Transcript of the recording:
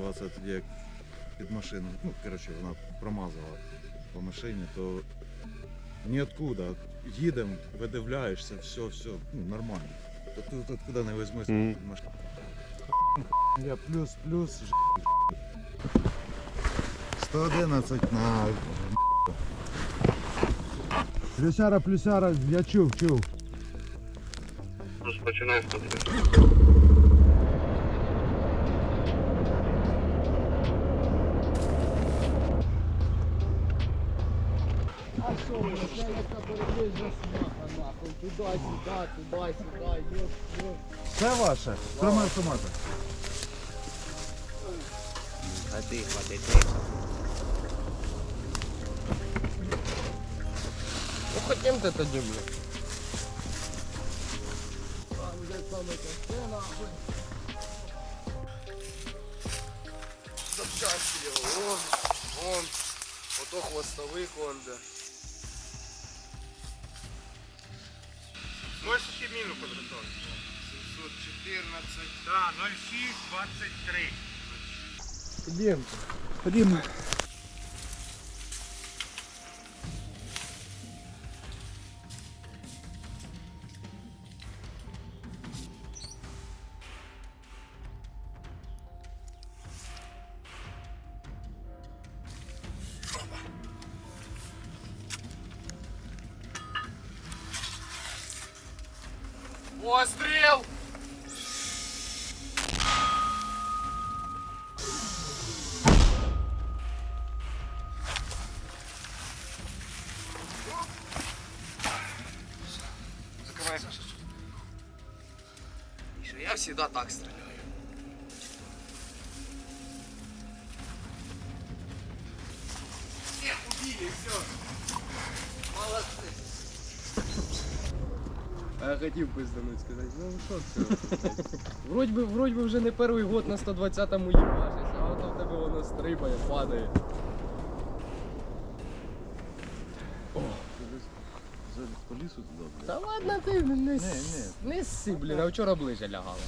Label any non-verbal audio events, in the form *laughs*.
ситуація тоді, як під машину. Ну, коротше, вона промазала по машині, то ніоткуда. Їдемо, видивляєшся, все, все, ну, нормально. То тут, тут куди не візьмеш Мгм. під машину. Я плюс, плюс, ж- 111 на Плюсяра, плюсяра, я чув, чув. Розпочинаю А що, ви, це яка боротьба засмаха, нахуй. Йоп, йоп. Це ваше? Автомата. А ти тихо. Ну хотім ти тоді, блядь. А, вже саме таке, нахуй. Запчасти його, вон, вон. Ото хвостовик, вон де. Можеш ще 714. Так, 06, 23. Ходім. Ходімо. Постріл! Закривай. Миша, я всегда так стреляю. Всех убили, все. Молодцы. А я хотів пиздануть сказати, ну що це? *laughs* Вроді би, вроді би вже не перший год на 120-му їбашись, а от в тебе воно стрибає, падає. По лісу туди, блядь. Та ладно ти, не, с- не блін, а вчора ближче лягали.